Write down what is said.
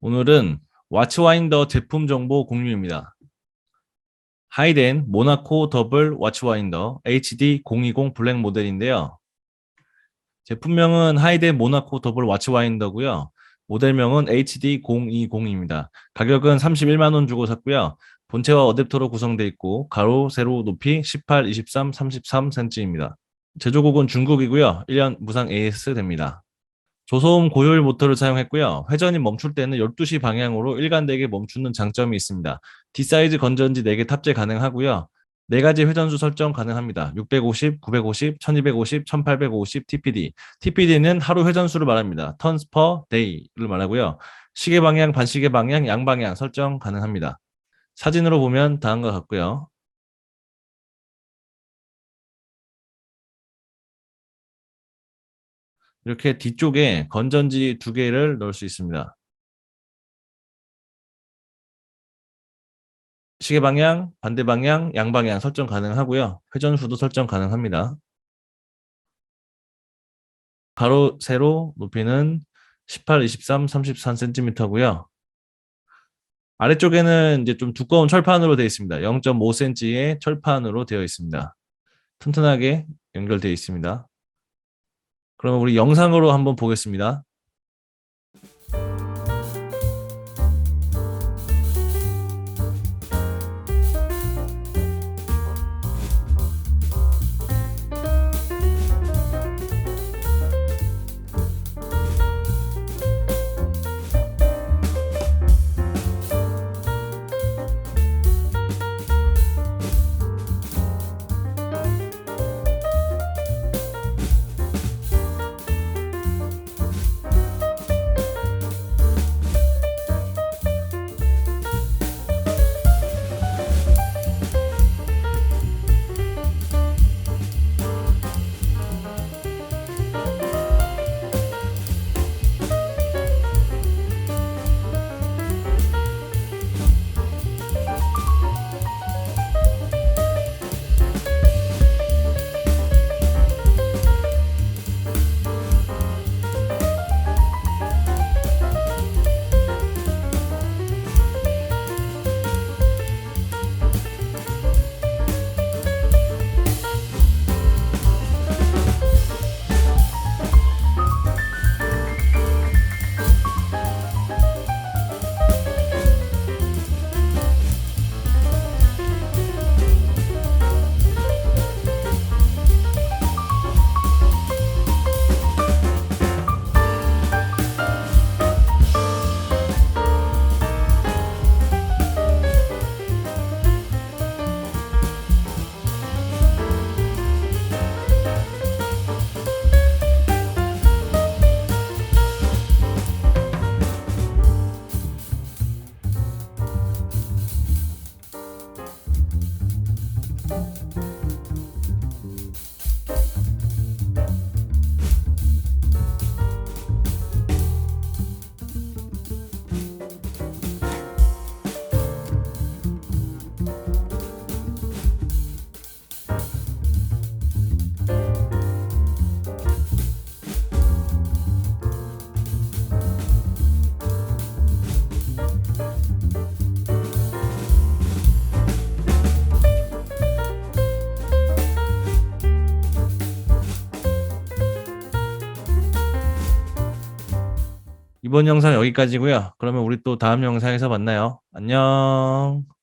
오늘은 와치와인더 제품 정보 공유입니다. 하이덴 모나코 더블 와치와인더 HD020 블랙 모델인데요. 제품명은 하이덴 모나코 더블 와치와인더고요. 모델명은 HD020입니다. 가격은 31만 원 주고 샀고요. 본체와 어댑터로 구성되어 있고 가로, 세로 높이 18, 23, 33cm입니다. 제조국은 중국이고요. 1년 무상 AS 됩니다. 조소음 고효율 모터를 사용했고요. 회전이 멈출 때는 12시 방향으로 일관되게 멈추는 장점이 있습니다. D사이즈 건전지 4개 탑재 가능하고요. 4가지 회전수 설정 가능합니다. 650, 950, 1250, 1850 TPD. TPD는 하루 회전수를 말합니다. 턴스 퍼 데이를 말하고요. 시계 방향, 반시계 방향, 양방향 설정 가능합니다. 사진으로 보면 다음과 같고요. 이렇게 뒤쪽에 건전지 두 개를 넣을 수 있습니다. 시계 방향, 반대 방향, 양방향 설정 가능하고요. 회전 수도 설정 가능합니다. 가로, 세로 높이는 18, 23, 33cm고요. 아래쪽에는 이제 좀 두꺼운 철판으로 되어 있습니다. 0.5cm의 철판으로 되어 있습니다. 튼튼하게 연결되어 있습니다. 그러면 우리 영상으로 한번 보겠습니다. 이번 영상 여기까지고요. 그러면 우리 또 다음 영상에서 만나요. 안녕.